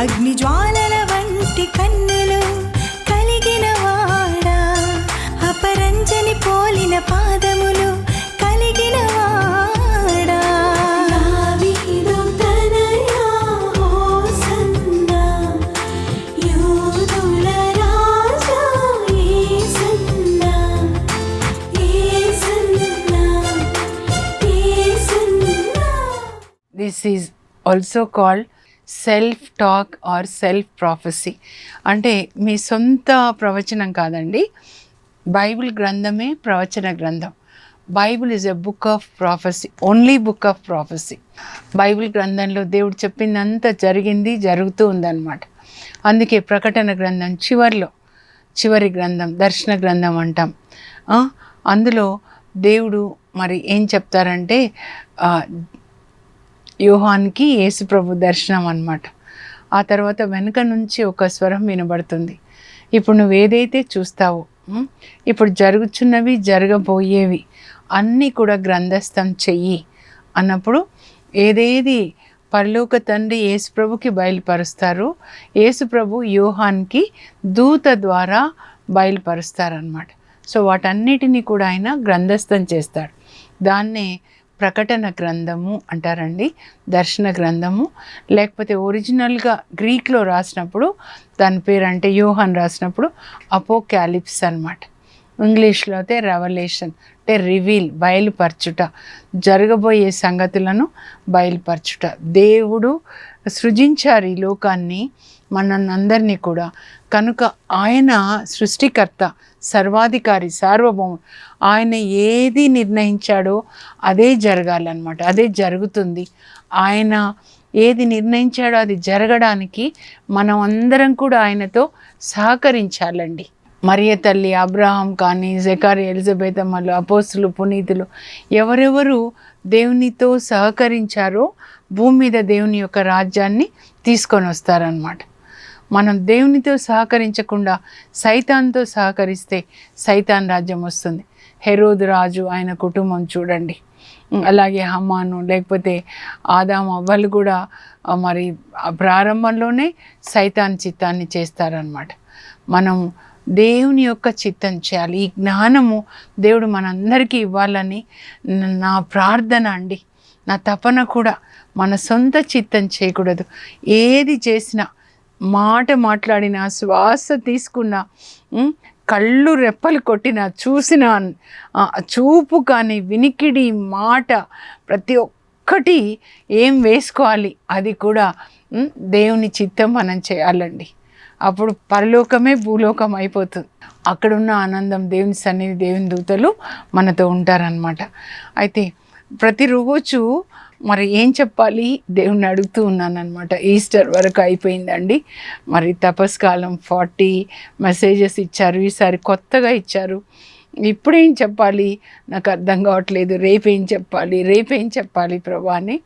అగ్ని జ్వాలల వంటి కన్నులు కలిగిన వాడా? అపరంజని పోలిన పాదములు కలిగిన వాడా? దావీదు తనయా హోసన్నా యూదుల self talk or self prophecy అంటే మీ సొంత ప్రవచనం కాదండి. బైబిల్ గ్రంథమే ప్రవచన గ్రంథం. Bible is a book of prophecy only book of prophecy Bible గ్రంథంలో దేవుడు చెప్పిందంతా జరిగింది జరుగుతూ ఉందన్నమాట. అందుకే ప్రకటన గ్రంథం చివరిలో చివరి గ్రంథం దర్శన గ్రంథం అంటాం. అందులో దేవుడు మరి ఏం చెప్తారంటే యూహాన్కి యేసుప్రభు దర్శనం అన్నమాట. ఆ తర్వాత వెనుక నుంచి ఒక స్వరం వినబడుతుంది. ఇప్పుడు నువ్వు ఏదైతే చూస్తావో ఇప్పుడు జరుగుచున్నవి జరగబోయేవి అన్నీ కూడా గ్రంథస్థం చెయ్యి అన్నప్పుడు ఏదేది పరలోక తండ్రి యేసుప్రభుకి బయలుపరుస్తారు యేసుప్రభు యోహాన్కి దూత ద్వారా బయలుపరుస్తారనమాట సో వాటన్నిటినీ కూడా ఆయన గ్రంథస్థం చేస్తాడు. దాన్నే ప్రకటన గ్రంథము అంటారండి దర్శన గ్రంథము. లేకపోతే ఒరిజినల్గా గ్రీక్లో రాసినప్పుడు దాని పేరు అంటే యోహాన్ రాసినప్పుడు అపోక్యాలిప్స్ అన్నమాట. ఇంగ్లీష్లో అయితే రెవల్యూషన్ అంటే రివీల్ బయలుపరచుట జరగబోయే సంగతులను బయలుపరచుట. దేవుడు సృజించారు ఈ లోకాన్ని మనందరినీ కూడా. కనుక ఆయన సృష్టికర్త సర్వాధికారి సార్వభౌముడు ఆయన ఏది నిర్ణయించాడో అదే జరగాలన్నమాట అదే జరుగుతుంది. ఆయన ఏది నిర్ణయించాడో అది జరగడానికి మనం అందరం కూడా ఆయనతో సహకరించాలండి. మరియ తల్లి అబ్రహాం కానీ జకారి ఎలిజబెత్ అమ్మలు అపోస్తులు పునీతులు ఎవరెవరు దేవునితో సహకరించారో భూమి మీద దేవుని యొక్క రాజ్యాన్ని తీసుకొని వస్తారనమాట మనం దేవునితో సహకరించకుండా సైతాన్తో సహకరిస్తే సైతాన్ రాజ్యం వస్తుంది. హెరోద్ రాజు ఆయన కుటుంబం చూడండి. అలాగే హమ్మాను లేకపోతే ఆదాం అవ్వలు కూడా మరి ఆ ప్రారంభంలోనే సైతాన్ చిత్తాన్ని చేస్తారనమాట మనం దేవుని యొక్క చిత్తం చేయాలి. ఈ జ్ఞానము దేవుడు మనందరికీ ఇవ్వాలని నా ప్రార్థన అండి. నా తపన కూడా మన సొంత చిత్తం చేయకూడదు. ఏది చేసినా మాట మాట్లాడిన శ్వాస తీసుకున్న కళ్ళు రెప్పలు కొట్టిన చూసిన చూపు కానీ వినికిడి మాట ప్రతి ఒక్కటి ఏం వేసుకోవాలి? అది కూడా దేవుని చిత్తం మనం చేయాలండి. అప్పుడు పరలోకమే భూలోకం అయిపోతుంది. అక్కడున్న ఆనందం దేవుని సన్నిధి దేవుని దూతలు మనతో ఉంటారనమాట అయితే ప్రతిరోజు మరి ఏం చెప్పాలి? దేవుణ్ణి అడుగుతూ ఉన్నానమాట ఈస్టర్ వరకు అయిపోయిందండి. మరి తపస్కాలం ఫార్టీ మెసేజెస్ ఇచ్చారు. ఈసారి కొత్తగా ఇచ్చారు. ఇప్పుడేం చెప్పాలి? నాకు అర్థం కావట్లేదు. రేపేం చెప్పాలి? రేపేం చెప్పాలి ప్రభా అని.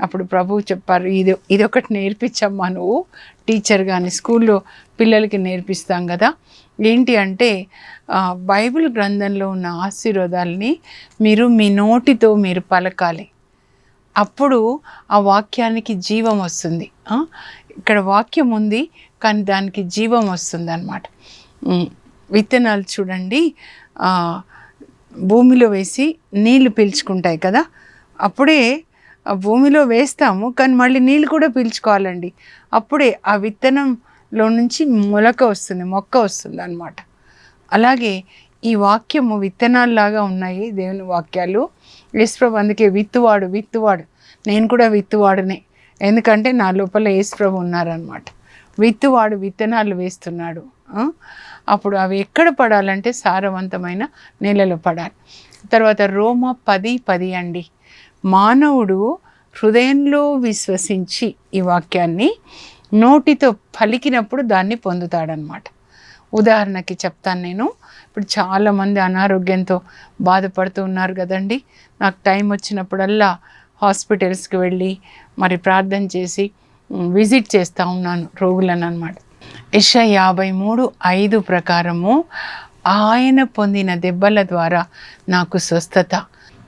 అప్పుడు ప్రభువు చెప్పారు ఇది ఇది ఒకటి నేర్పించమ్మా నువ్వు. టీచర్ కానీ స్కూల్లో పిల్లలకి నేర్పిస్తాం కదా. ఏంటి అంటే బైబిల్ గ్రంథంలో ఉన్న ఆశీర్వాదాలని మీరు మీ నోటితో మీరు పలకాలి. అప్పుడు ఆ వాక్యానికి జీవం వస్తుంది. ఇక్కడ వాక్యం ఉంది కానీ దానికి జీవం వస్తుంది అనమాట విత్తనాలు చూడండి. భూమిలో వేసి నీళ్ళు పీల్చుకుంటాయి కదా? అప్పుడే ఆ భూమిలో వేస్తాము కానీ మళ్ళీ నీళ్ళు కూడా పీల్చుకోవాలండి. అప్పుడే ఆ విత్తనంలో నుంచి మొలక వస్తుంది మొక్క వస్తుంది అనమాట అలాగే ఈ వాక్యము విత్తనాల్లాగా ఉన్నాయి దేవుని వాక్యాలు. యేసుప్రభు అందుకే విత్తువాడు విత్తువాడు. నేను కూడా విత్తువాడునే. ఎందుకంటే నా లోపల యేసుప్రభు ఉన్నారనమాట విత్తువాడు విత్తనాలు వేస్తున్నాడు. అప్పుడు అవి ఎక్కడ పడాలంటే సారవంతమైన నేలలో పడాలి. తర్వాత రోమ పది పది అండి. మానవుడు హృదయంలో విశ్వసించి ఈ వాక్యాన్ని నోటితో పలికినప్పుడు దాన్ని పొందుతాడనమాట ఉదాహరణకి చెప్తాను నేను. ఇప్పుడు చాలామంది అనారోగ్యంతో బాధపడుతూ ఉన్నారు కదండి. నాకు టైం వచ్చినప్పుడల్లా హాస్పిటల్స్కి వెళ్ళి మరి ప్రార్థన చేసి విజిట్ చేస్తూ ఉన్నాను రోగులను అనమాట ఇష యాభై మూడు ఐదు ప్రకారము ఆయన పొందిన దెబ్బల ద్వారా నాకు స్వస్థత.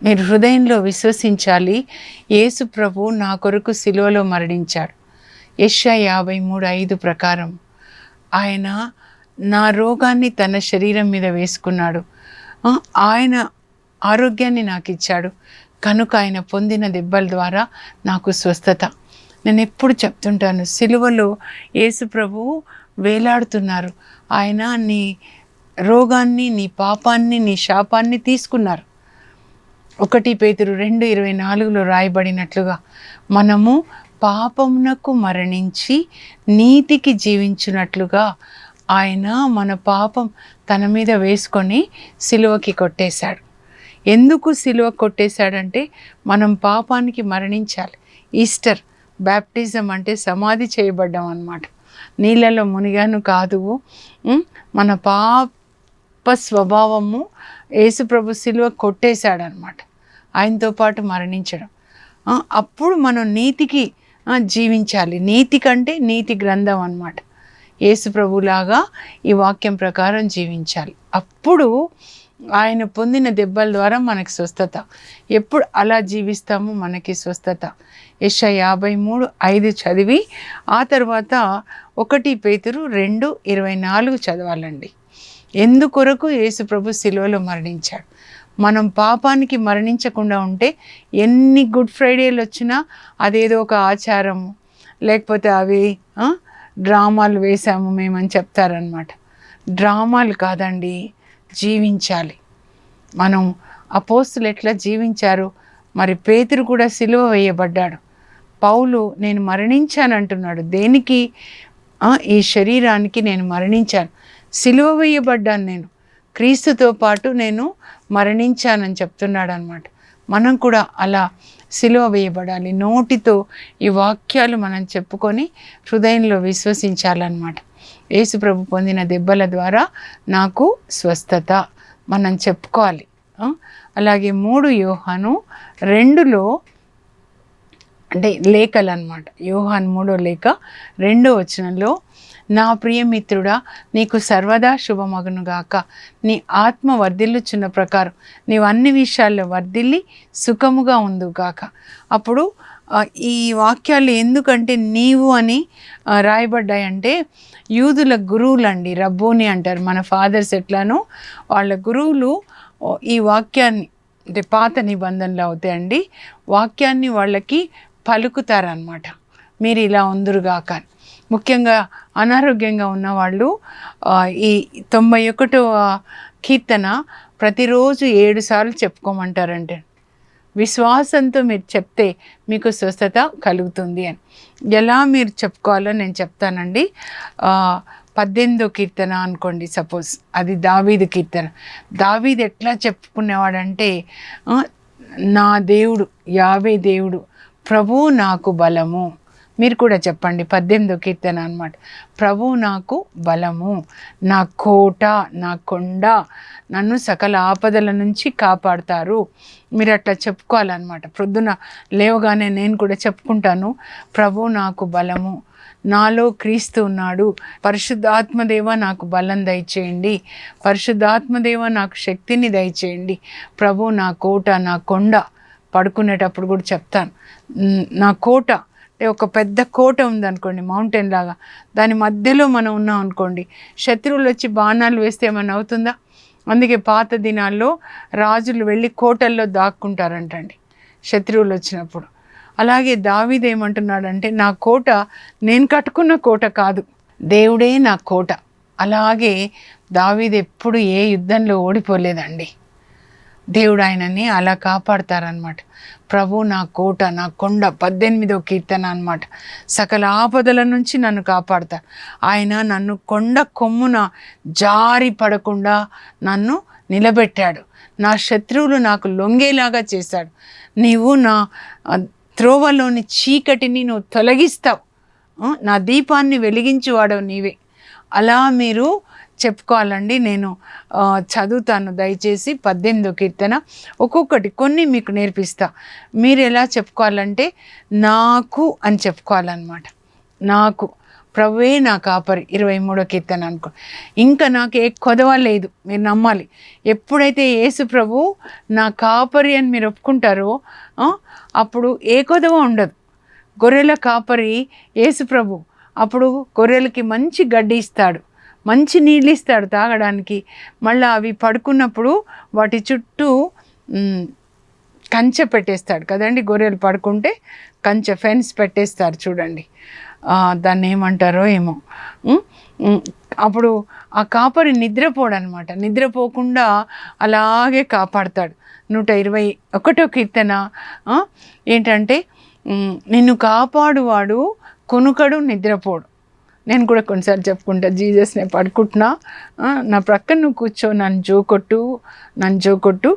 మీరు హృదయంలో విశ్వసించాలి. యేసు ప్రభు నా కొరకు సిలువలో మరణించాడు. యశ యాభై మూడు ఐదు ప్రకారం. ఆయన నా రోగాన్ని తన శరీరం మీద వేసుకున్నాడు. ఆయన ఆరోగ్యాన్ని నాకు ఇచ్చాడు. కనుక ఆయన పొందిన దెబ్బల ద్వారా నాకు స్వస్థత. నేను ఎప్పుడు చెప్తుంటాను సిలువలో యేసు ప్రభువు వేలాడుతున్నారు. ఆయన నీ రోగాన్ని నీ పాపాన్ని నీ శాపాన్ని తీసుకున్నారు. ఒకటి పేతురు రెండు ఇరవై నాలుగులో రాయబడినట్లుగా మనము పాపమునకు మరణించి నీతికి జీవించినట్లుగా ఆయన మన పాపం తన మీద వేసుకొని సిలువకి కొట్టేశాడు. ఎందుకు సిలువ కొట్టేశాడంటే మనం పాపానికి మరణించాలి. ఈస్టర్ బ్యాప్టిజం అంటే సమాధి చేయబడ్డాం అనమాట నీళ్ళలో మునిగాను కాదు. మన పాప స్వభావము యేసుప్రభు సిలువ కొట్టేశాడనమాట ఆయనతో పాటు మరణించడం. అప్పుడు మనం నీతికి జీవించాలి. నీతి కంటే నీతి గ్రంథం అనమాట యేసుప్రభులాగా ఈ వాక్యం ప్రకారం జీవించాలి. అప్పుడు ఆయన పొందిన దెబ్బల ద్వారా మనకి స్వస్థత. ఎప్పుడు అలా జీవిస్తామో మనకి స్వస్థత. యశ యాభై మూడు ఐదు చదివి ఆ తర్వాత ఒకటి పేతురు రెండు ఇరవై నాలుగు చదవాలండి. ఎందుకొరకు యేసుప్రభు సిలువలో మరణించాడు? మనం పాపానికి మరణించకుండా ఉంటే ఎన్ని గుడ్ ఫ్రైడేలు వచ్చినా అదేదో ఒక ఆచారము. లేకపోతే అవి డ్రామాలు వేసాము మేమని చెప్తారనమాట డ్రామాలు కాదండి జీవించాలి. మనం అపోస్తులు ఎట్లా జీవించారు? మరి పేతురు కూడా సిలువ వేయబడ్డాడు. పౌలు నేను మరణించాను అంటున్నాడు దేనికి ఈ శరీరానికి నేను మరణించాను. సిలువ వేయబడ్డాను నేను. క్రీస్తుతో పాటు నేను మరణించానని చెప్తున్నాడు అనమాట మనం కూడా అలా సిలువ వేయబడాలి. నోటితో ఈ వాక్యాలు మనం చెప్పుకొని హృదయంలో విశ్వసించాలన్నమాట. యేసుప్రభు పొందిన దెబ్బల ద్వారా నాకు స్వస్థత మనం చెప్పుకోవాలి. అలాగే మూడు యోహాను రెండులో అంటే లేఖలు అనమాట యోహాన్ మూడో లేఖ రెండో వచనంలో నా ప్రియమిత్రుడా నీకు సర్వదా శుభమగునుగాక. నీ ఆత్మ వర్ధిల్లుచున్న ప్రకారం నీవు అన్ని విషయాల్లో వర్ధిల్లి సుఖముగా ఉందుగాక అప్పుడు ఈ వాక్యాలు ఎందుకంటే నీవు అని రాయబడ్డాయంటే యూదుల గురువులండి రబ్బోని అంటారు మన ఫాదర్స్ ఎట్లానో. వాళ్ళ గురువులు ఈ వాక్యాన్ని అంటే పాత నిబంధనలు అవుతాయండి. వాక్యాన్ని వాళ్ళకి పలుకుతారనమాట మీరు ఇలా ఉందరుగాక ముఖ్యంగా అనారోగ్యంగా ఉన్నవాళ్ళు ఈ తొంభై ఒకటో కీర్తన ప్రతిరోజు ఏడు సార్లు చెప్పుకోమంటారంటే విశ్వాసంతో మీరు చెప్తే మీకు స్వస్థత కలుగుతుంది అని. ఎలా మీరు చెప్పుకోవాలో నేను చెప్తానండి. పద్దెనిమిదో కీర్తన అనుకోండి సపోజ్. అది దావీదు కీర్తన. దావీదు ఎట్లా చెప్పుకునేవాడంటే నా దేవుడు యావే దేవుడు ప్రభు నాకు బలము. మీరు కూడా చెప్పండి పద్దెనిమిదో కీర్తన అనమాట ప్రభు నాకు బలము నా కోట నా కొండ నన్ను సకల ఆపదల నుంచి కాపాడతారు. మీరు అట్లా చెప్పుకోవాలన్నమాట. ప్రొద్దున లేవగానే నేను కూడా చెప్పుకుంటాను ప్రభు నాకు బలము నాలో క్రీస్తు ఉన్నాడు. పరిశుద్ధాత్మదేవ నాకు బలం దయచేయండి. పరిశుద్ధాత్మదేవ నాకు శక్తిని దయచేయండి. ప్రభు నా కోట నా కొండ. పడుకునేటప్పుడు కూడా చెప్తాను నా కోట అంటే ఒక పెద్ద కోట ఉందనుకోండి మౌంటైన్ లాగా. దాని మధ్యలో మనం ఉన్నాం అనుకోండి శత్రువులు వచ్చి బాణాలు వేస్తే ఏమైనా అవుతుందా? అందుకే పాత దినాల్లో రాజులు వెళ్ళి కోటల్లో దాక్కుంటారంటండి శత్రువులు వచ్చినప్పుడు. అలాగే దావీదు ఏమంటున్నాడంటే నా కోట నేను కట్టుకున్న కోట కాదు దేవుడే నా కోట. అలాగే దావీదు ఎప్పుడు ఏ యుద్ధంలో ఓడిపోలేదండి. దేవుడు ఆయనని అలా కాపాడతారనమాట ప్రభు నా కోట నా కొండ పద్దెనిమిదో కీర్తన అనమాట సకల ఆపదల నుంచి నన్ను కాపాడతారు ఆయన నన్ను కొండ కొమ్మున జారి పడకుండా నన్ను నిలబెట్టాడు. నా శత్రువులు నాకు లొంగేలాగా చేశాడు. నీవు నా త్రోవలోని చీకటిని నువ్వు తొలగిస్తావు. నా దీపాన్ని వెలిగించువాడవు నీవే. అలా మీరు చెప్పుకోవాలండి. నేను చదువుతాను. దయచేసి పద్దెనిమిదో కీర్తన ఒక్కొక్కటి కొన్ని మీకు నేర్పిస్తా. మీరు ఎలా చెప్పుకోవాలంటే నాకు అని చెప్పుకోవాలన్నమాట. నాకు ప్రభువే నా కాపరి. ఇరవై మూడో కీర్తన అనుకో. ఇంకా నాకు ఏ కొదవ లేదు. మీరు నమ్మాలి. ఎప్పుడైతే యేసు ప్రభు నా కాపరి అని మీరు ఒప్పుకుంటారో అప్పుడు ఏ కొదవ ఉండదు. గొర్రెల కాపరి యేసు ప్రభు. అప్పుడు గొర్రెలకి మంచి గడ్డి ఇస్తాడు. మంచి నీళ్ళు ఇస్తాడు తాగడానికి. మళ్ళీ అవి పడుకున్నప్పుడు వాటి చుట్టూ కంచె పెట్టేస్తాడు కదండి. గొర్రెలు పడుకుంటే కంచె ఫెన్స్ పెట్టేస్తారు చూడండి. దాన్ని ఏమంటారో ఏమో. అప్పుడు ఆ కాపరి నిద్రపోడు అనమాట నిద్రపోకుండా అలాగే కాపాడతాడు. నూట ఇరవై ఒకటో కీర్తన ఏంటంటే నిన్ను కాపాడువాడు కొనుకడు నిద్రపోడు. నేను కూడా కొన్నిసార్లు చెప్పుకుంటా జీజస్ నేను పడుకుంటున్నా నా ప్రక్కన నువ్వు కూర్చో నన్ను జోకొట్టు నన్ను జోకొట్టు.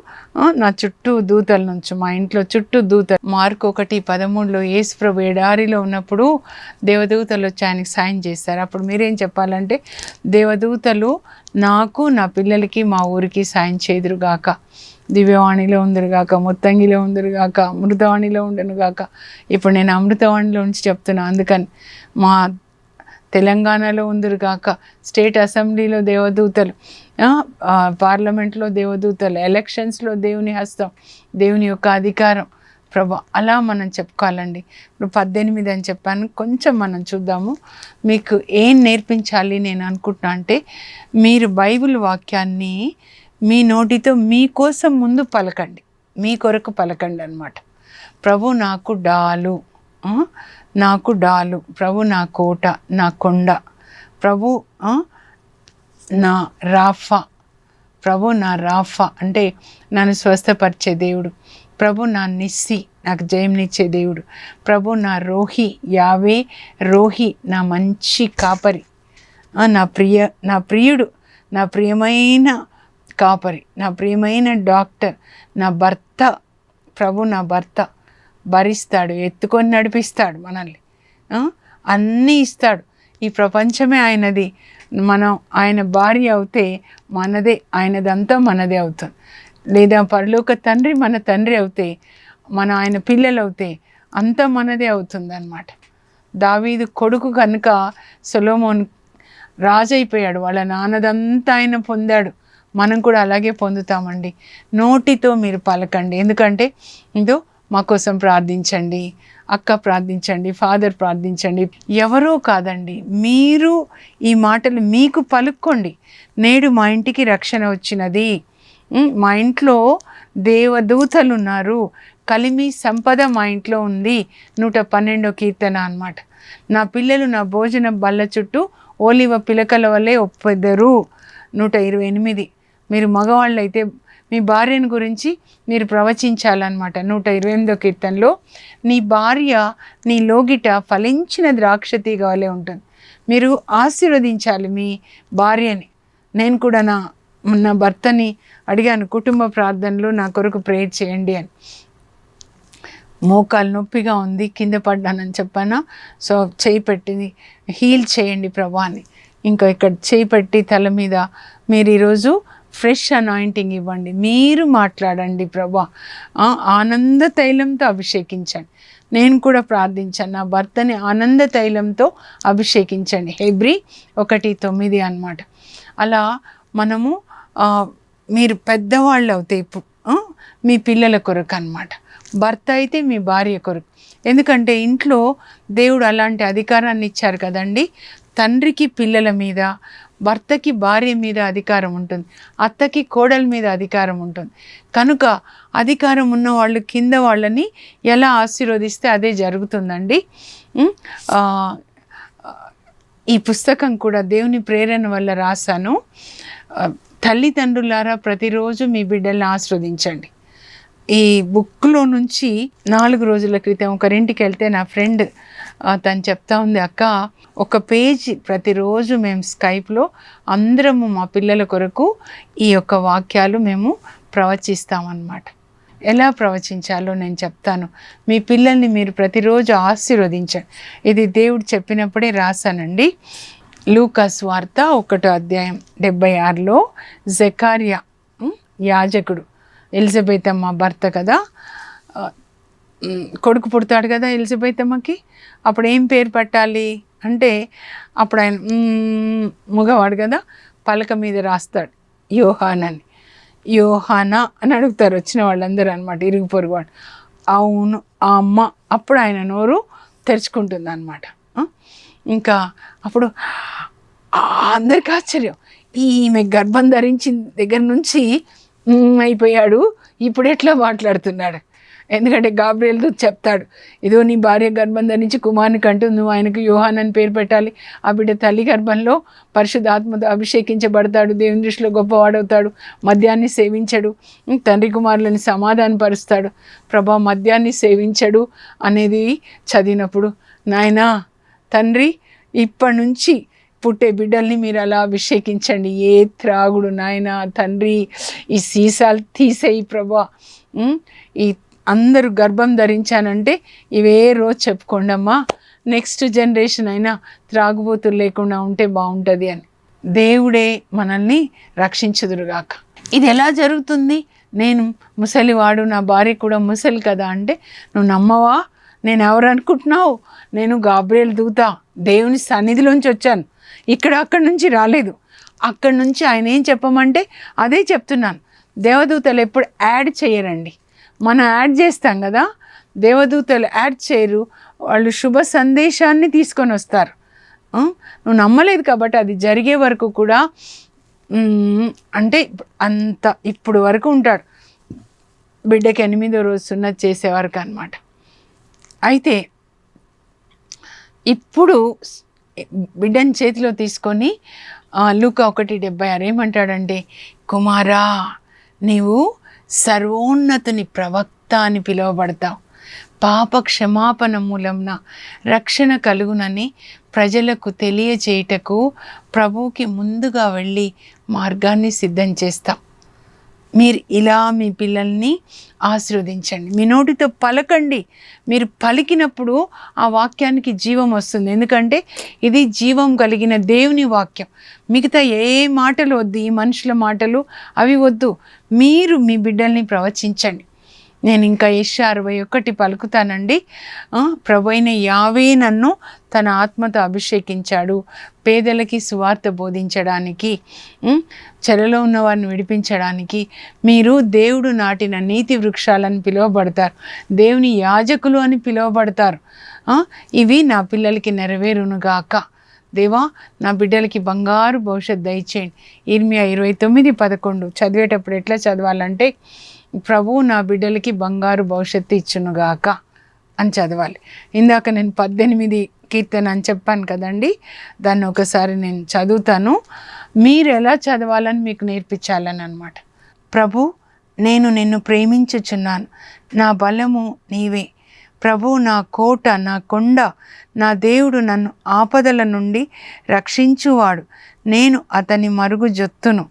నా చుట్టూ దూతల నుంచి మా ఇంట్లో చుట్టూ దూతలు. మార్క్ ఒకటి పదమూడులో ఏసుప్రభు ఎడారిలో ఉన్నప్పుడు దేవదూతలు వచ్చి ఆయనకి సాయం చేస్తారు అప్పుడు మీరేం చెప్పాలంటే దేవదూతలు నాకు నా పిల్లలకి మా ఊరికి సాయం చేదురుగాక దివ్యవాణిలో ఉందరుగాక ముత్తంగిలో ఉందరుగాక అమృతవాణిలో ఉండనుగాక ఇప్పుడు నేను అమృతవాణిలో నుంచి చెప్తున్నా అందుకని మా తెలంగాణలో ఉందరు కాక స్టేట్ అసెంబ్లీలో దేవదూతలు పార్లమెంట్లో దేవదూతలు ఎలక్షన్స్లో దేవుని హస్తం దేవుని యొక్క అధికారం. ప్రభా అలా మనం చెప్పుకోవాలండి. ఇప్పుడు పద్దెనిమిది అని చెప్పాను కొంచెం మనం చూద్దాము. మీకు ఏం నేర్పించాలి నేను అనుకుంటున్నా అంటే మీరు బైబిల్ వాక్యాన్ని మీ నోటితో మీకోసం ముందు పలకండి. మీ కొరకు పలకండి అనమాట ప్రభు నాకు డాలు. నాకు డాలు ప్రభు నా కోట నా కొండ ప్రభు నా రాఫా ప్రభు నా రాఫా అంటే నన్ను స్వస్థపరిచే దేవుడు ప్రభు నా నిస్సి నాకు జయంనిచ్చే దేవుడు ప్రభు నా రోహి యావే రోహి నా మంచి కాపరి నా ప్రియ నా ప్రియుడు నా ప్రియమైన కాపరి నా ప్రియమైన డాక్టర్ నా భర్త ప్రభు నా భర్త భరిస్తాడు ఎత్తుకొని నడిపిస్తాడు మనల్ని. అన్నీ ఇస్తాడు. ఈ ప్రపంచమే ఆయనది. మనం ఆయన భార్య అవుతే మనదే ఆయనదంతా మనదే అవుతుంది లేదా పరలోక తండ్రి మన తండ్రి అవుతే మన ఆయన పిల్లలు అవుతే అంతా మనదే అవుతుంది అనమాట దావీదు కొడుకు కనుక సొలోమోన్ రాజు అయిపోయాడు వాళ్ళ నాన్నదంతా ఆయన పొందాడు. మనం కూడా అలాగే పొందుతామండి. నోటితో మీరు పలకండి. ఎందుకంటే ఇదో మా కోసం ప్రార్థించండి అక్క ప్రార్థించండి ఫాదర్ ప్రార్థించండి. ఎవరో కాదండి మీరు ఈ మాటలు మీకు పలుక్కోండి. నేడు మా ఇంటికి రక్షణ వచ్చినది. మా ఇంట్లో దేవదూతలు ఉన్నారు. కలిమి సంపద మా ఇంట్లో ఉంది. నూట పన్నెండో కీర్తన అన్నమాట. నా పిల్లలు నా భోజన బల్ల చుట్టూ ఓలివ పిలకల వల్లే ఒప్పెదరు. నూట ఇరవై ఎనిమిది. మీరు మగవాళ్ళు అయితే మీ భార్యను గురించి మీరు ప్రవచించాలన్నమాట. నూట ఇరవై ఎనిమిదో కీర్తనలో నీ భార్య నీ లోగిట ఫలించిన ద్రాక్ష తీగ ఉంటుంది. మీరు ఆశీర్వదించాలి మీ భార్యని. నేను కూడా నా నా భర్తని అడిగాను కుటుంబ ప్రార్థనలు నా కొరకు ప్రేయర్ చేయండి అని. మోకాలు నొప్పిగా ఉంది కింద పడ్డానని చెప్పానా? సో చేయి పెట్టింది హీల్ చేయండి ప్రభా అని. ఇంకా ఇక్కడ చేయి పెట్టి తల మీద మీరు ఈరోజు ఫ్రెష్ అనాయింటింగ్ ఇవ్వండి. మీరు మాట్లాడండి ప్రభా. ఆనంద తైలంతో అభిషేకించండి. నేను కూడా ప్రార్థించాను. నా భర్తని ఆనంద తైలంతో అభిషేకించండి. హెబ్రి ఒకటి తొమ్మిది అన్నమాట. అలా మనము మీరు పెద్దవాళ్ళు అవుతే మీ పిల్లల కొరకు అన్నమాట. భర్త అయితే మీ భార్య కొరకు. ఎందుకంటే ఇంట్లో దేవుడు అలాంటి అధికారాన్ని ఇచ్చారు కదండి. తండ్రికి పిల్లల మీద భర్తకి భార్య మీద అధికారం ఉంటుంది. అత్తకి కోడల మీద అధికారం ఉంటుంది. కనుక అధికారం ఉన్న వాళ్ళు కింద వాళ్ళని ఎలా ఆశీర్వదిస్తే అదే జరుగుతుందండి. ఈ పుస్తకం కూడా దేవుని ప్రేరణ వల్ల రాశాను. తల్లిదండ్రులారా ప్రతిరోజు మీ బిడ్డల్ని ఆస్వాదించండి ఈ బుక్లో నుంచి నాలుగు రోజుల క్రితం ఒకరింటికి వెళ్తే నా ఫ్రెండ్ తను చెప్తా ఉంది అక్క ఒక పేజీ ప్రతిరోజు మేము స్కైప్లో అందరము మా పిల్లల కొరకు ఈ యొక్క వాక్యాలు మేము ప్రవచిస్తామన్నమాట. ఎలా ప్రవచించాలో నేను చెప్తాను. మీ పిల్లల్ని మీరు ప్రతిరోజు ఆశీర్వదించండి ఇది దేవుడు చెప్పినప్పుడే రాశానండి. లూకాస్ వార్త ఒకటో అధ్యాయం డెబ్బై ఆరులో జెకారియా యాజకుడు ఎలిజబెత్ అమ్మ భర్త కదా? కొడుకు పుడతాడు కదా ఎలిజబెత్ అమ్మకి అప్పుడు ఏం పేరు పెట్టాలి? అంటే అప్పుడు ఆయన మగవాడు కదా పలక మీద రాస్తాడు యోహాన్ అని. యోహానా? అని అడుగుతారు వచ్చిన వాళ్ళందరూ అనమాట ఇరుగు పొరుగు అవును ఆ అమ్మ. అప్పుడు ఆయన నోరు తెరుచుకుంటుంది అనమాట ఇంకా అప్పుడు అందరికీ ఆశ్చర్యం. ఈమె గర్భం ధరించిన దగ్గర నుంచి అయిపోయాడు ఇప్పుడు ఎట్లా మాట్లాడుతున్నాడు? ఎందుకంటే గాబ్రియల్తో చెప్తాడు ఇదో నీ భార్య గర్భం ధరించి కుమారుని కంటూ నువ్వు ఆయనకు యోహాన్ అని పేరు పెట్టాలి. ఆ బిడ్డ తల్లి గర్భంలో పరిశుద్ధాత్మతో అభిషేకించబడతాడు దేవుని దృష్టిలో గొప్పవాడవుతాడు మద్యాన్ని సేవించడు తండ్రి కుమారులని సమాధానపరుస్తాడు. ప్రభా మద్యాన్ని సేవించడు అనేది చదివినప్పుడు నాయనా తండ్రి ఇప్పటి నుంచి పుట్టే బిడ్డల్ని మీరు అలా అభిషేకించండి. ఏ త్రాగుడు నాయన తండ్రి ఈ సీసాలు తీసేయి ప్రభా. ఈ అందరూ గర్భం ధరించానంటే ఇవే రోజు చెప్పుకోండమ్మా. నెక్స్ట్ జనరేషన్ అయినా త్రాగుబోతులు లేకుండా ఉంటే బాగుంటుంది అని. దేవుడే మనల్ని రక్షించుదురుగాక. ఇది ఎలా జరుగుతుంది? నేను ముసలివాడు నా భార్య కూడా ముసలి కదా అంటే నువ్వు నమ్మవా? నేను ఎవరు అనుకుంటున్నావు? నేను గాబ్రియల్ దూత దేవుని సన్నిధిలోంచి వచ్చాను. ఇక్కడ అక్కడి నుంచి రాలేదు. అక్కడి నుంచి ఆయన ఏం చెప్పమంటే అదే చెప్తున్నాను. దేవదూతలు ఎప్పుడు యాడ్ చేయరండి. మనం యాడ్ చేస్తాం కదా దేవదూతలు యాడ్ చేయరు వాళ్ళు శుభ సందేశాన్ని తీసుకొని వస్తారు. నువ్వు నమ్మలేదు కాబట్టి అది జరిగే వరకు కూడా అంటే అంత ఇప్పుడు వరకు ఉంటాడు. బిడ్డకి ఎనిమిదో రోజు సున్నతి చేసే వరకు అనమాట అయితే ఇప్పుడు బిడ్డని చేతిలో తీసుకొని ఆ, ఒకటి డెబ్బై ఆరు ఏమంటాడంటే కుమారా నీవు సర్వోన్నతుని ప్రవక్త అని పిలువబడతావు పాప క్షమాపణ మూలంన రక్షణ కలుగునని ప్రజలకు తెలియచేయటకు ప్రభువుకి ముందుగా వెళ్ళి మార్గాన్ని సిద్ధం చేస్తాం. మీరు ఇలా మీ పిల్లల్ని ఆశీర్వదించండి. మీ నోటితో పలకండి. మీరు పలికినప్పుడు ఆ వాక్యానికి జీవం వస్తుంది. ఎందుకంటే ఇది జీవం కలిగిన దేవుని వాక్యం. మిగతా ఏ మాటలు వద్దు ఈ మనుషుల మాటలు అవి వద్దు. మీరు మీ బిడ్డల్ని ప్రవచించండి. నేను ఇంకా యశ అరవై ఒకటి పలుకుతానండి. ప్రభు అయిన యావే నన్ను తన ఆత్మతో అభిషేకించాడు. పేదలకి సువార్త బోధించడానికి చెరలో ఉన్న వారిని విడిపించడానికి. మీరు దేవుడు నాటిన నీతి వృక్షాలని పిలువబడతారు. దేవుని యాజకులు అని పిలువబడతారు. ఇవి నా పిల్లలకి నెరవేరునుగాక దేవా నా బిడ్డలకి బంగారు భవిష్యత్ దయచేయండి. ఇర్మియా ఇరవై తొమ్మిది పదకొండు చదివేటప్పుడు ఎట్లా చదవాలంటే ప్రభువు నా బిడ్డలకి బంగారు భవిష్యత్తు ఇచ్చునుగాక అని చదవాలి. ఇందాక నేను పద్దెనిమిది కీర్తన అని చెప్పాను కదండి దాన్ని ఒకసారి నేను చదువుతాను. మీరు ఎలా చదవాలని మీకు నేర్పించాలని అనమాట ప్రభు నేను నిన్ను ప్రేమించుచున్నాను. నా బలము నీవే. ప్రభు నా కోట నా కొండ నా దేవుడు నన్ను ఆపదల నుండి రక్షించువాడు. నేను అతని మరుగు జొత్తును.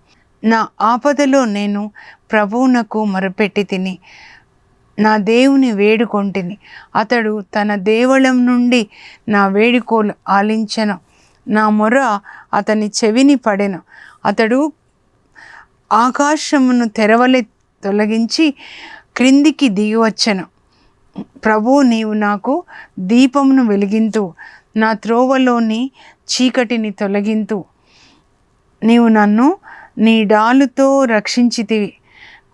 నా ఆపదలో నేను ప్రభువునకు మొరపెట్టి తిని నా దేవుని వేడుకొంటిని అతడు తన దేవళం నుండి నా వేడుకోలు ఆలించను. నా మొర అతని చెవిని పడెను. అతడు ఆకాశమును తెరవలే తొలగించి క్రిందికి దిగివచ్చెను. ప్రభు నీవు నాకు దీపమును వెలిగింతు. నా త్రోవలోని చీకటిని తొలగింతు. నీవు నన్ను నీ డాలుతో రక్షించితివి.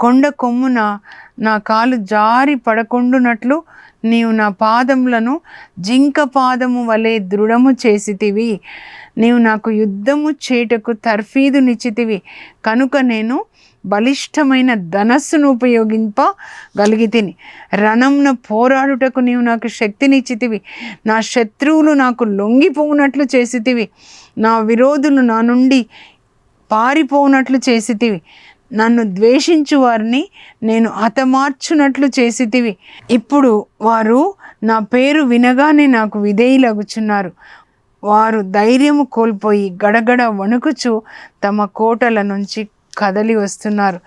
కొండ కొమ్మున నా కాలు జారి పడకుండునట్లు నీవు నా పాదములను జింక పాదము వలె దృఢము చేసితివి. నీవు నాకు యుద్ధము చేటకు తర్ఫీదునిచ్చితివి కనుక నేను బలిష్టమైన ధనస్సును ఉపయోగింపగలిగితిని. రణంన పోరాడుటకు నీవు నాకు శక్తినిచ్చితివి. నా శత్రువులు నాకు లొంగిపోవునట్లు చేసితివి. నా విరోధులు నా నుండి పారిపోనట్లు చేసితివి. నన్ను ద్వేషించు వారిని నేను హతమార్చునట్లు చేసితివి. ఇప్పుడు వారు నా పేరు వినగానే నాకు విధేయులగుచున్నారు. వారు ధైర్యము కోల్పోయి గడగడ వణుకుచు తమ కోటల నుంచి కదలి వస్తున్నారు.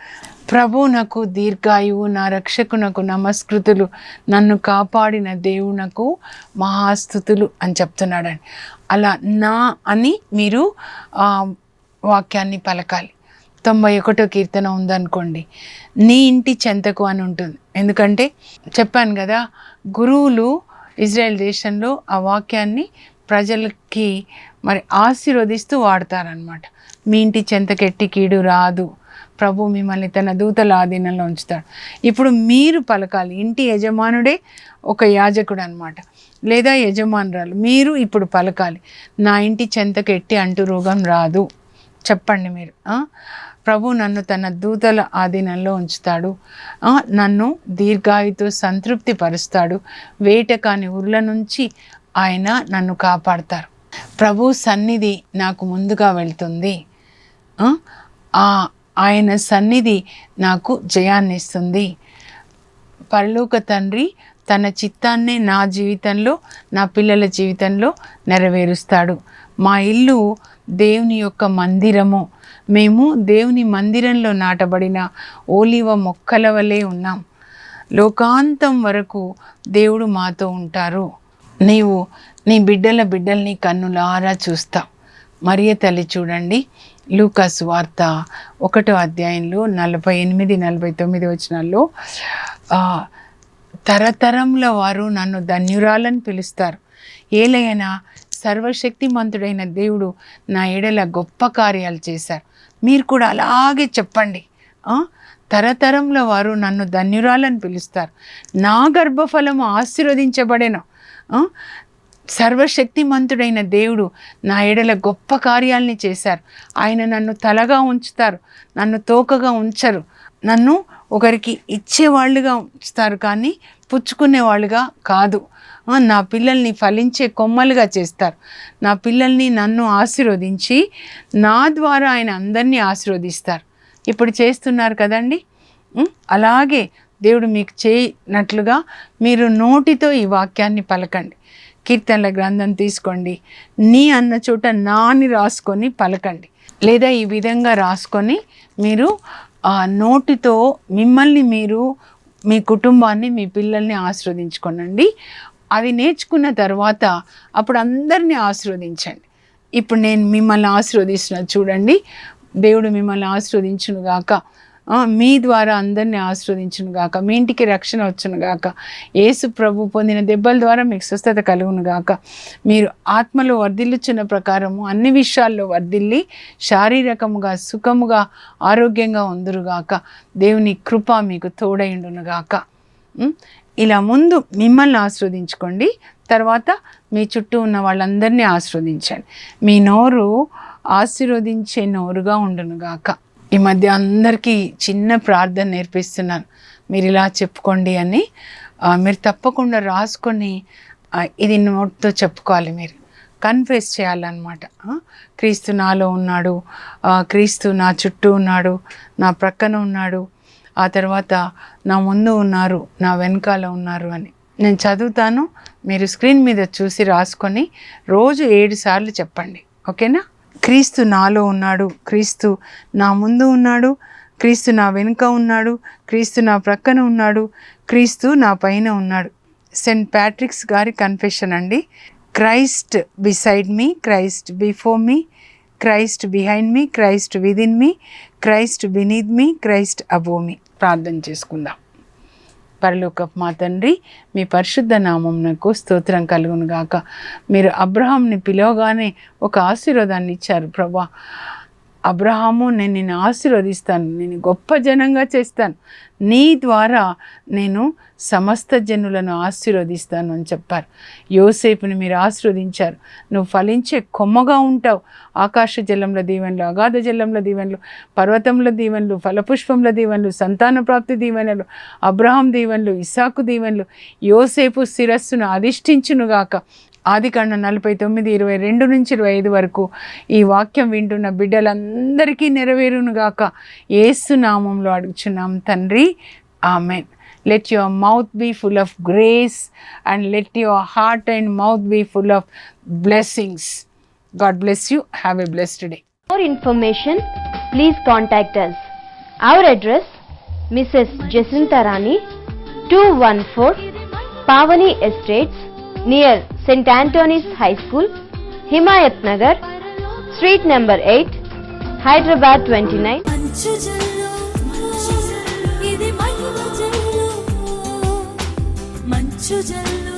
ప్రభువునకు దీర్ఘాయువు నా రక్షకునకు నమస్కృతులు నన్ను కాపాడిన దేవునకు మహాస్థుతులు అని చెప్తున్నాడండి. అలా నా అని మీరు వాక్యాన్ని పలకాలి. తొంభై ఒకటో కీర్తన ఉందనుకోండి. నీ ఇంటి చెంతకు అని ఉంటుంది. ఎందుకంటే చెప్పాను కదా గురువులు ఇజ్రాయెల్ దేశంలో ఆ వాక్యాన్ని ప్రజలకి మరి ఆశీర్వదిస్తూ వాడతారనమాట మీ ఇంటి చెంతకెట్టి కీడు రాదు. ప్రభు మిమ్మల్ని తన దూతల ఆధీనంలో ఉంచుతాడు. ఇప్పుడు మీరు పలకాలి. ఇంటి యజమానుడే ఒక యాజకుడు అనమాట లేదా యజమానురాలు. మీరు ఇప్పుడు పలకాలి. నా ఇంటి చెంతకెట్టి అంటూ రోగం రాదు. చెప్పండి మీరు. ప్రభు నన్ను తన దూతల ఆధీనంలో ఉంచుతాడు. నన్ను దీర్ఘాయుతో సంతృప్తి పరుస్తాడు వేట కాని ఊర్ల నుంచి ఆయన నన్ను కాపాడతారు. ప్రభు సన్నిధి నాకు ముందుగా వెళ్తుంది. ఆ? ఆయన సన్నిధి నాకు జయాన్ని ఇస్తుంది పరలోక తండ్రి తన చిత్తాన్నే నా జీవితంలో నా పిల్లల జీవితంలో నెరవేరుస్తాడు. మా ఇల్లు దేవుని యొక్క మందిరము. మేము దేవుని మందిరంలో నాటబడిన ఓలివ మొక్కల వలె ఉన్నాం. లోకాంతం వరకు దేవుడు మాతో ఉంటారు. నీవు నీ బిడ్డల బిడ్డల్ని కన్నులారా చూస్తా. మరియ తల్లి చూడండి. లూకాస్ వార్త ఒకటో అధ్యాయంలో నలభై ఎనిమిది నలభై తొమ్మిది వచనాల్లో తరతరంలో వారు నన్ను ధన్యురాలని పిలుస్తారు. ఏలైనా సర్వశక్తిమంతుడైన దేవుడు నా ఎడల గొప్ప కార్యాలు చేశారు. మీరు కూడా అలాగే చెప్పండి. తరతరంలో వారు నన్ను ధన్యురాలని పిలుస్తారు. నా గర్భఫలము ఆశీర్వదించబడేను. సర్వశక్తిమంతుడైన దేవుడు నా ఎడల గొప్ప కార్యాలని చేశారు. ఆయన నన్ను తలగా ఉంచుతారు. నన్ను తోకగా ఉంచరు. నన్ను ఒకరికి ఇచ్చేవాళ్ళుగా ఉంచుతారు కానీ పుచ్చుకునే వాళ్ళుగా కాదు. నా పిల్లల్ని ఫలించే కొమ్మలుగా చేస్తారు. నా పిల్లల్ని నన్ను ఆశీర్వదించి నా ద్వారా ఆయన అందరినీ ఆశీర్వదిస్తారు. ఇప్పుడు చేస్తున్నారు కదండి? అలాగే దేవుడు మీకు చేయనట్లుగా మీరు నోటితో ఈ వాక్యాన్ని పలకండి. కీర్తనల గ్రంథం తీసుకోండి. నీ అన్న చోట నాని రాసుకొని పలకండి. లేదా ఈ విధంగా రాసుకొని మీరు ఆ నోటితో మిమ్మల్ని మీరు మీ కుటుంబాన్ని మీ పిల్లల్ని ఆశీర్వదించుకోనండి. అది నేర్చుకున్న తర్వాత అప్పుడు అందరినీ ఆశీర్వదించండి. ఇప్పుడు నేను మిమ్మల్ని ఆశీర్వదిస్తున్నా చూడండి. దేవుడు మిమ్మల్ని ఆశీర్వదించును గాక. మీ ద్వారా అందరినీ ఆశీర్వదించును గాక. మీ ఇంటికి రక్షణ వచ్చును గాక. యేసు ప్రభు పొందిన దెబ్బల ద్వారా మీకు స్వస్థత కలుగును గాక. మీరు ఆత్మలో వర్ధిల్లుచున్న ప్రకారము అన్ని విషయాల్లో వర్ధిల్లి శారీరకముగా సుఖముగా ఆరోగ్యంగా ఉందురుగాక దేవుని కృప మీకు తోడైండును గాక. ఇలా ముందు మిమ్మల్ని ఆస్వాదించుకోండి. తర్వాత మీ చుట్టూ ఉన్న వాళ్ళందరినీ ఆస్వాదించండి. మీ నోరు ఆశీర్వదించే నోరుగా ఉండును గాక. ఈ మధ్య అందరికీ చిన్న ప్రార్థన నేర్పిస్తున్నాను. మీరు ఇలా చెప్పుకోండి అని మీరు తప్పకుండా రాసుకొని ఇది నోట్తో చెప్పుకోవాలి మీరు. కన్ఫెస్ చేయాలన్నమాట. క్రీస్తు నాలో ఉన్నాడు క్రీస్తు నా చుట్టూ ఉన్నాడు నా ప్రక్కన ఉన్నాడు ఆ తర్వాత నా ముందు ఉన్నారు నా వెనకాల ఉన్నారు అని. నేను చదువుతాను మీరు స్క్రీన్ మీద చూసి రాసుకొని రోజు ఏడు సార్లు చెప్పండి. ఓకేనా? క్రీస్తు నాలో ఉన్నాడు క్రీస్తు నా ముందు ఉన్నాడు క్రీస్తు నా వెనుక ఉన్నాడు క్రీస్తు నా ప్రక్కన ఉన్నాడు క్రీస్తు నా పైన ఉన్నాడు. సెయింట్ ప్యాట్రిక్స్ గారి కన్ఫెషన్ అండి. Christ beside me Christ before me Christ behind me Christ within me Christ beneath me Christ above me. ప్రార్థన చేసుకుందాం. పరలోక మా తండ్రి మీ పరిశుద్ధ నామంనకు స్తోత్రం కలుగును గాక మీరు అబ్రహాంని పిలవగానే ఒక ఆశీర్వాదాన్ని ఇచ్చారు ప్రభా. అబ్రహాము నేను నిన్ను ఆశీర్వదిస్తాను నేను గొప్ప జనంగా చేస్తాను. నీ ద్వారా నేను సమస్త జనులను ఆశీర్వదిస్తాను అని చెప్పారు. యోసేపుని మీరు ఆశీర్వదించారు. నువ్వు ఫలించే కొమ్మగా ఉంటావు. ఆకాశ జలంలో దీవెనలు అగాధ జలంలో దీవెనలు పర్వతంలో దీవెనలు ఫలపుష్పంలో దీవెనలు సంతాన ప్రాప్తి దీవెనలు అబ్రహాం దీవెనలు ఇసాకు దీవెనలు. యోసేపు శిరస్సును అధిష్ఠించునుగాక. ఆది కాండం నలభై తొమ్మిది ఇరవై రెండు నుంచి ఇరవై ఐదు వరకు ఈ వాక్యం వింటున్న బిడ్డలందరికీ నెరవేరును ఏసునామంలో నామంలో అడుగుచున్నాం తండ్రి. Amen. Let your mouth be full of grace and let your heart and mouth be full of blessings God bless you have a blessed day for information please contact us our address Mrs. Jacinta Rani, 214 Pavani Estates, near St. Saint Antony's high school Himayat Nagar street number eight Hyderabad twenty nine మంచు జల్లు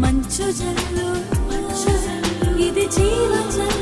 మంచు జల్లు ఇది జీవ జల్లు